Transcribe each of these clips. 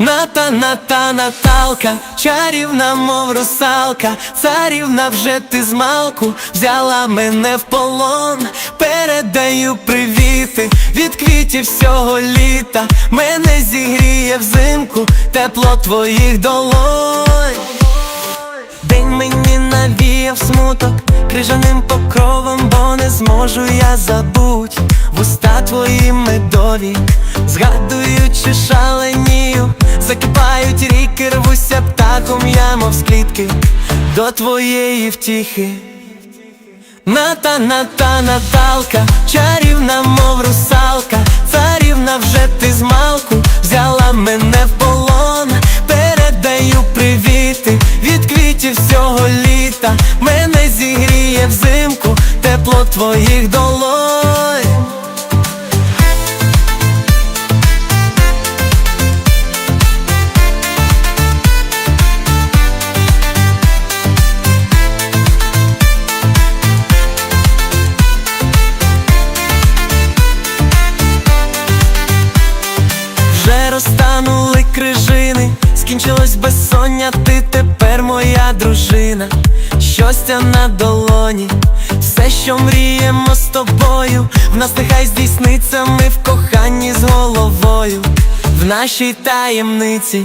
Ната, ната, Наталка, чарівна, мов русалка, царівна вже ти з малку взяла мене в полон, передаю привіти від квітів всього літа, мене зігріє взимку, тепло твоїх долонь. День мені навіяв смуток крижаним покровом, бо не зможу я забуть вуста твої медові, згадуючи шаленію, закипають ріки, рвуся птахом, я мов з клітки до твоєї втіхи. Ната, ната, Наталка, чарівна, мов русалка, царівна вже ти з малку взяла мене в полон, передаю привіти від квітів всього літа, мене зігріє взимку, тепло твоїх долонь. Вже крижини, скінчилось безсоння, ти тепер моя дружина, щастя на долоні, все, що мріємо з тобою, в нас нехай здійсниться, ми в коханні з головою, в нашій таємниці.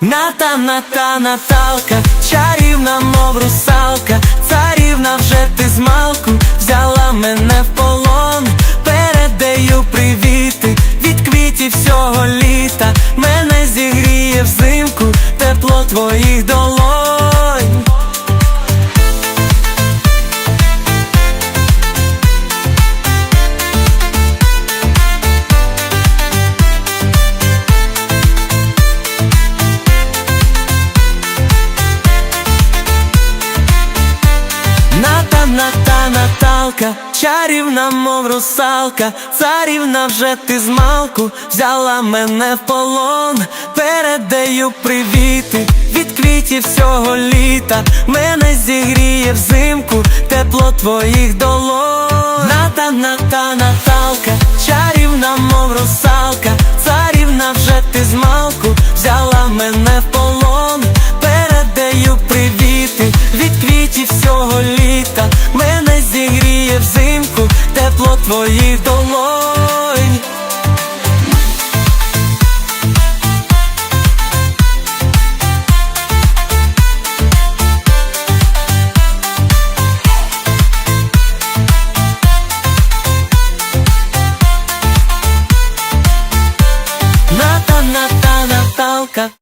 Ната, ната, Наталка, чарівна, мов русалка, царівна твоїх долонь. Ната, ната, Наталка, чарівна, мов русалка, царівна вже ти з малку взяла мене в полон, передаю привіти квітів всього літа, мене зігріє взимку, тепло твоїх долонь. Ната, ната, Наталка, чарівна, мов русалка, царівна вже ти з малку взяла мене в полон, передаю привіти від квітів всього літа, мене зігріє взимку, тепло твоїх долонь. Наталка